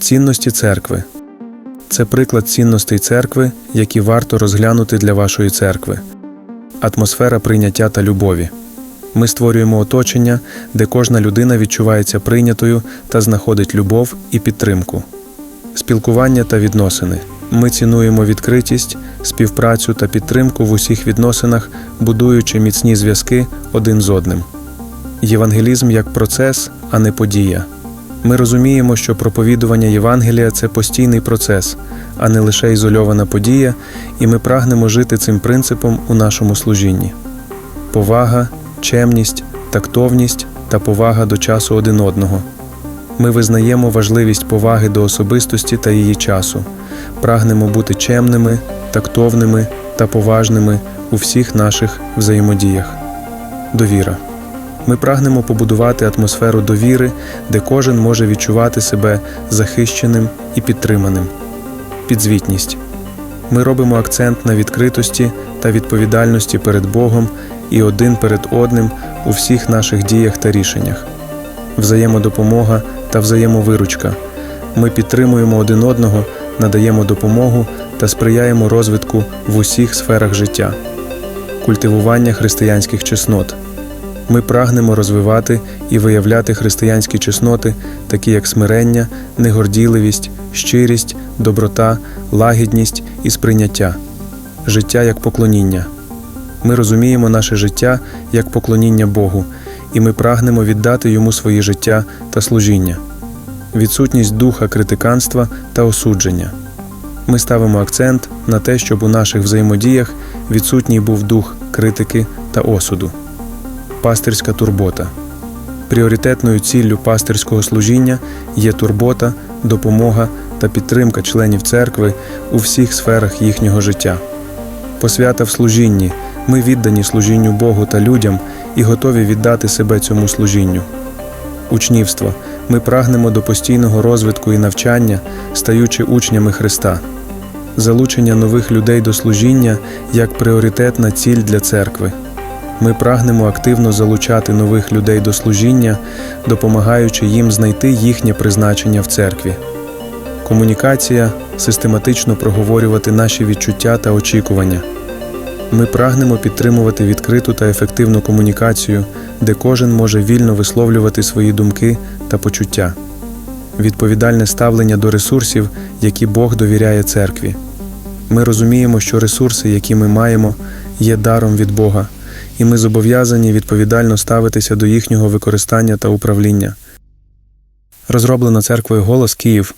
Цінності церкви це приклад цінностей церкви, які варто розглянути для вашої церкви. Атмосфера прийняття та любові. Ми створюємо оточення, де кожна людина відчувається прийнятою та знаходить любов і підтримку. Спілкування та відносини. Ми цінуємо відкритість, співпрацю та підтримку в усіх відносинах, будуючи міцні зв'язки один з одним. Євангелізм як процес, а не подія. Ми розуміємо, що проповідування Євангелія це постійний процес, а не лише ізольована подія, і ми прагнемо жити цим принципом у нашому служінні. Повага, чемність, тактовність та повага до часу один одного. Ми визнаємо важливість поваги до особистості та її часу, прагнемо бути чемними, тактовними та поважними у всіх наших взаємодіях. Довіра. Ми прагнемо побудувати атмосферу довіри, де кожен може відчувати себе захищеним і підтриманим. Підзвітність. Ми робимо акцент на відкритості та відповідальності перед Богом і один перед одним у всіх наших діях та рішеннях. Взаємодопомога та взаємовиручка. Ми підтримуємо один одного, надаємо допомогу та сприяємо розвитку в усіх сферах життя. Культивування християнських чеснот. Ми прагнемо розвивати і виявляти християнські чесноти, такі як смирення, негорділивість, щирість, доброта, лагідність і сприйняття, життя як поклоніння. Ми розуміємо наше життя як поклоніння Богу, і ми прагнемо віддати йому своє життя та служіння, відсутність духа критиканства та осудження. Ми ставимо акцент на те, щоб у наших взаємодіях відсутній був дух критики та осуду. Пастирська турбота. Пріоритетною ціллю пастирського служіння є турбота, допомога та підтримка членів церкви у всіх сферах їхнього життя. Посвята в служінні. Ми віддані служінню Богу та людям і готові віддати себе цьому служінню. Учнівство. Ми прагнемо до постійного розвитку і навчання, стаючи учнями Христа. Залучення нових людей до служіння як пріоритетна ціль для церкви. Ми прагнемо активно залучати нових людей до служіння, допомагаючи їм знайти їхнє призначення в церкві. Комунікація систематично проговорювати наші відчуття та очікування. Ми прагнемо підтримувати відкриту та ефективну комунікацію, де кожен може вільно висловлювати свої думки та почуття. Відповідальне ставлення до ресурсів, які Бог довіряє церкві. Ми розуміємо, що ресурси, які ми маємо, є даром від Бога, і ми зобов'язані відповідально ставитися до їхнього використання та управління. Розроблено церквою Голос Київ